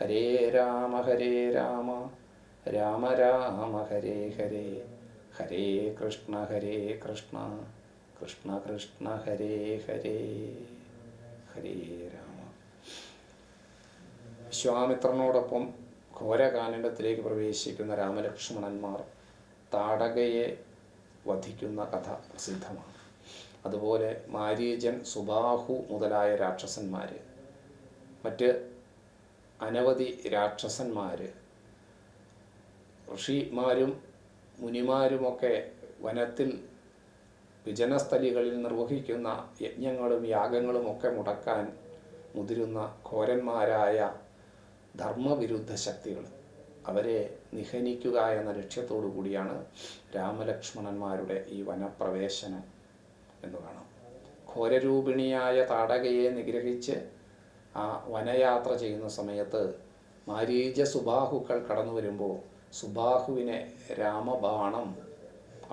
ഹരേ രാമ ഹരേ രാമ. രാമ രാമ ഹരേ ഹരേ. ഹരേ കൃഷ്ണ ഹരേ കൃഷ്ണ. കൃഷ്ണ കൃഷ്ണ ഹരേ ഹരേ. ഹരേ രാമ. വിശ്വാമിത്രനോടൊപ്പം ഘോരകാനിടത്തിലേക്ക് പ്രവേശിക്കുന്ന രാമലക്ഷ്മണന്മാർ താടകയെ വധിക്കുന്ന കഥ പ്രസിദ്ധമാണ്. അതുപോലെ മാരീജൻ സുബാഹു മുതലായ രാക്ഷസന്മാർ മറ്റ് അനവധി രാക്ഷസന്മാർ ഋഷിമാരും മുനിമാരുമൊക്കെ വനത്തിൽ വിജനസ്ഥലികളിൽ നിർവഹിക്കുന്ന യജ്ഞങ്ങളും യാഗങ്ങളും ഒക്കെ മുടക്കാൻ മുതിരുന്ന ഘോരന്മാരായ ധർമ്മവിരുദ്ധ ശക്തികൾ അവരെ നിഹനിക്കുക എന്ന ലക്ഷ്യത്തോടു കൂടിയാണ് രാമലക്ഷ്മണന്മാരുടെ ഈ വനപ്രവേശനം എന്ന് കാണാം. ഘോരരൂപിണിയായ താടകയെ നിഗ്രഹിച്ച് ആ വനയാത്ര ചെയ്യുന്ന സമയത്ത് മാരീജ സുബാഹുക്കൾ കടന്നു വരുമ്പോൾ സുബാഹുവിനെ രാമബാണം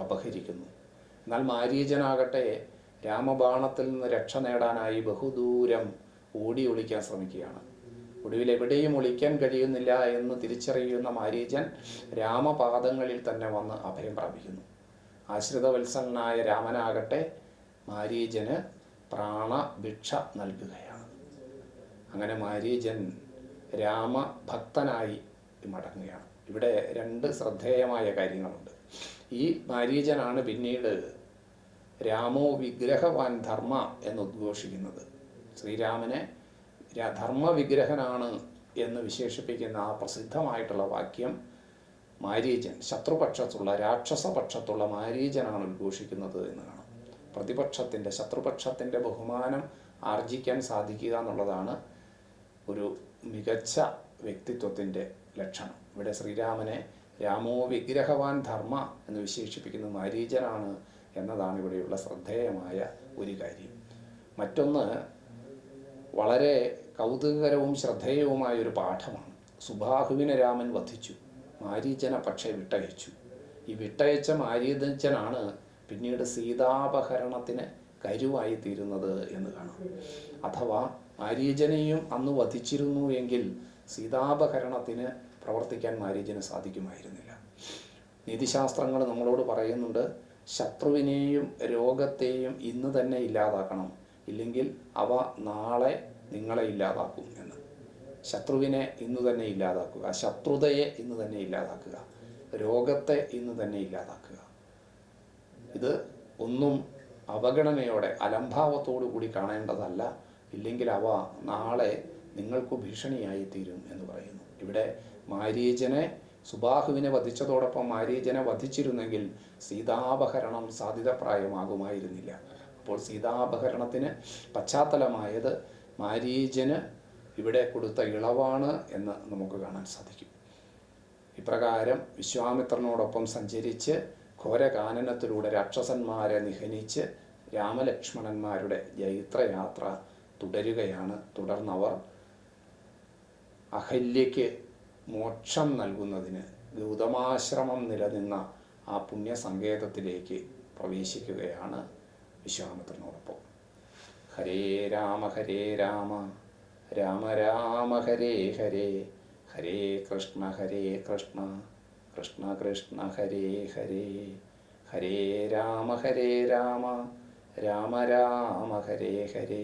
അപഹരിക്കുന്നു. എന്നാൽ മാരീജനാകട്ടെ രാമബാണത്തിൽ നിന്ന് രക്ഷ നേടാനായി ബഹുദൂരം ഓടി ഒളിക്കാൻ ശ്രമിക്കുകയാണ്. ഒടുവിൽ എവിടെയും ഒളിക്കാൻ കഴിയുന്നില്ല എന്ന് തിരിച്ചറിയുന്ന മാരീജൻ രാമപാദങ്ങളിൽ തന്നെ വന്ന് അഭയം പ്രാപിക്കുന്നു. ആശ്രിതവത്സലനായ രാമനാകട്ടെ മാരീജന് പ്രാണഭിക്ഷ നൽകുകയാണ്. അങ്ങനെ മാരീജൻ രാമഭക്തനായി മടങ്ങുകയാണ്. ഇവിടെ രണ്ട് ശ്രദ്ധേയമായ കാര്യങ്ങളുണ്ട്. ഈ മാരീജനാണ് പിന്നീട് രാമോ വിഗ്രഹവാൻ ധർമ്മ എന്ന് ഉദ്ഘോഷിക്കുന്നത്. ശ്രീരാമനെ ധർമ്മ ധർമ്മവിഗ്രഹനാണ് എന്ന് വിശേഷിപ്പിക്കുന്ന ആ പ്രസിദ്ധമായിട്ടുള്ള വാക്യം മാരീജൻ ശത്രുപക്ഷത്തുള്ള രാക്ഷസപക്ഷത്തുള്ള മാരീജനാണ് ഉദ്ഘോഷിക്കുന്നത് എന്ന് കാണാം. പ്രതിപക്ഷത്തിന്റെ ശത്രുപക്ഷത്തിന്റെ ബഹുമാനം ആർജിക്കാൻ സാധിക്കുക എന്നുള്ളതാണ് ഒരു മികച്ച വ്യക്തിത്വത്തിന്റെ ലക്ഷണം. ഇവിടെ ശ്രീരാമനെ രാമോ വിഗ്രഹവാൻ ധർമ്മ എന്ന് വിശേഷിപ്പിക്കുന്ന മാരീചനാണ് എന്നതാണ് ഇവിടെയുള്ള ശ്രദ്ധേയമായ ഒരു കാര്യം. മറ്റൊന്ന് വളരെ കൗതുകകരവും ശ്രദ്ധേയവുമായ ഒരു പാഠമാണ്. സുബാഹുവിനെ രാമൻ വധിച്ചു മാരീചനെ പക്ഷേ വിട്ടയച്ചു. ഈ വിട്ടയച്ച മാരീചനാണ് പിന്നീട് സീതാപഹരണത്തിന് കരുവായി തീരുന്നത് എന്ന് കാണാം. അഥവാ മാരീചനെയും അന്ന് വധിച്ചിരുന്നു എങ്കിൽ സീതാപഹരണത്തിന് പ്രവർത്തിക്കാൻ മാരീജന് സാധിക്കുമായിരുന്നില്ല. നീതിശാസ്ത്രങ്ങൾ നമ്മളോട് പറയുന്നുണ്ട് ശത്രുവിനെയും രോഗത്തെയും ഇന്ന് തന്നെ ഇല്ലാതാക്കണം. ഇല്ലെങ്കിൽ അവ നാളെ നിങ്ങളെ ഇല്ലാതാക്കും എന്ന്. ശത്രുവിനെ ഇന്ന് തന്നെ ഇല്ലാതാക്കുക ശത്രുതയെ ഇന്ന് തന്നെ ഇല്ലാതാക്കുക രോഗത്തെ ഇന്ന് തന്നെ ഇല്ലാതാക്കുക. ഇത് ഒന്നും അവഗണനയോടെ അലംഭാവത്തോടു കൂടി കാണേണ്ടതല്ല. ഇല്ലെങ്കിൽ അവ നാളെ നിങ്ങൾക്ക് ഭീഷണിയായി തീരും എന്ന് പറയുന്നു. ഇവിടെ മാരീജനെ സുബാഹുവിനെ വധിച്ചതോടൊപ്പം മാരീജനെ വധിച്ചിരുന്നെങ്കിൽ സീതാപഹരണം സാധ്യതപ്രായമാകുമായിരുന്നില്ല. അപ്പോൾ സീതാപഹരണത്തിന് പശ്ചാത്തലമായത് മാരീജന് ഇവിടെ കൊടുത്ത ഇളവാണ് എന്ന് നമുക്ക് കാണാൻ സാധിക്കും. ഇപ്രകാരം വിശ്വാമിത്രനോടൊപ്പം സഞ്ചരിച്ച് ഘോരകാനനത്തിലൂടെ രാക്ഷസന്മാരെ നിഹനിച്ച് രാമലക്ഷ്മണന്മാരുടെ ജൈത്രയാത്ര തുടരുകയാണ്. തുടർന്നവർ അഹല്യയ്ക്ക് മോക്ഷം നൽകുന്നതിന് ഗൗതമാശ്രമം നിലനിന്ന ആ പുണ്യസങ്കേതത്തിലേക്ക് പ്രവേശിക്കുകയാണ് വിശ്വാമിത്രനോടൊപ്പം. ഹരേ രാമ ഹരേ രാമ രാമ രാമ ഹരേ ഹരേ ഹരേ കൃഷ്ണ ഹരേ കൃഷ്ണ കൃഷ്ണ കൃഷ്ണ ഹരേ ഹരേ ഹരേ രാമ ഹരേ രാമ രാമ രാമ ഹരേ ഹരേ